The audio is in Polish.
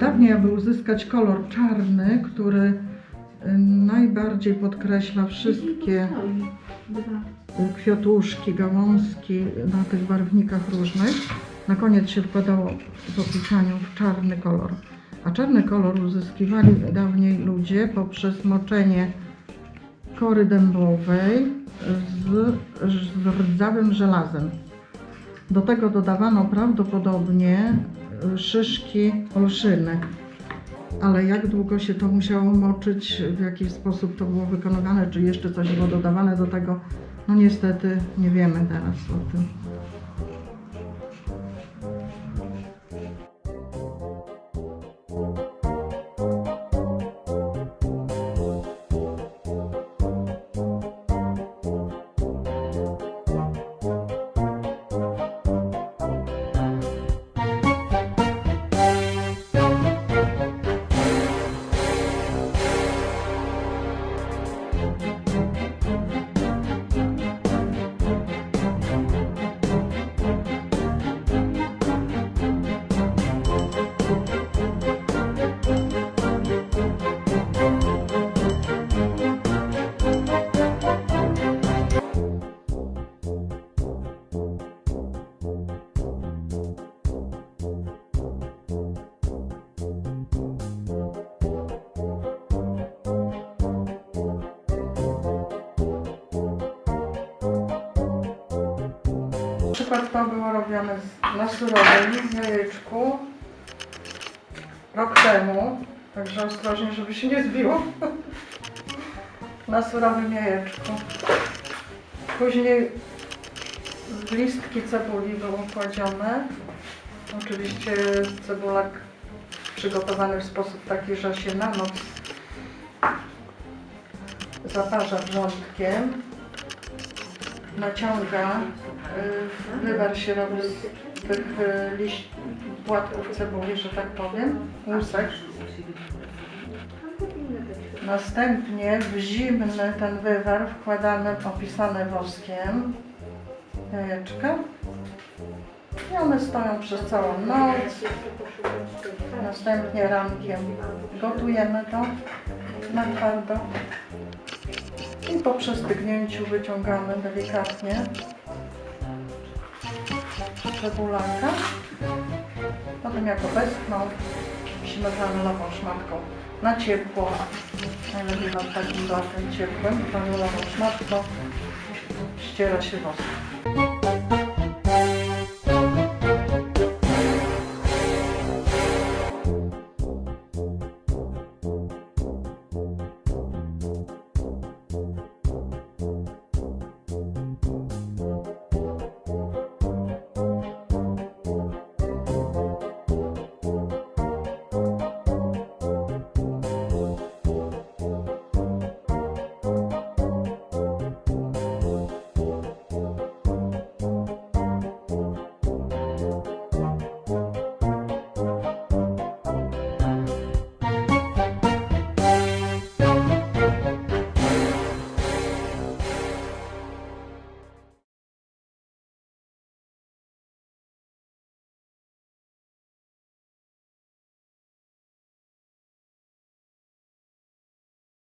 Dokładnie, aby uzyskać kolor czarny, który y, najbardziej podkreśla wszystkie kwiatuszki, gałązki na tych barwnikach różnych. Na koniec się wkładało w opisaniu w czarny kolor. A czarny kolor uzyskiwali dawniej ludzie poprzez moczenie kory dębowej z, z rdzawym żelazem. Do tego dodawano prawdopodobnie y, szyszki olszyny. Ale jak długo się to musiało moczyć, w jaki sposób to było wykonywane, czy jeszcze coś było dodawane do tego, no niestety nie wiemy teraz o tym. Przykład to było robione z- na surowym jajeczku rok temu, także ostrożnie, żeby się nie zbiło. na surowym jajeczku. Później listki cebuli były kładzione. Oczywiście cebulak przygotowany w sposób taki, że się na noc zaparza wrzątkiem naciąga, y, wywar się robi z tych y, liść, płatków cebuli, że tak powiem, łusek. Następnie w zimny ten wywar wkładamy opisane woskiem jajeczka. I one stoją przez całą noc. Następnie rankiem gotujemy to na twardo. Po przestygnięciu wyciągamy delikatnie cebulaka. Potem jako westchną śmieszamy nową szmatką na ciepło. Najlepiej nad takim blatem ciepłym, granulową szmatką ściera się wosk.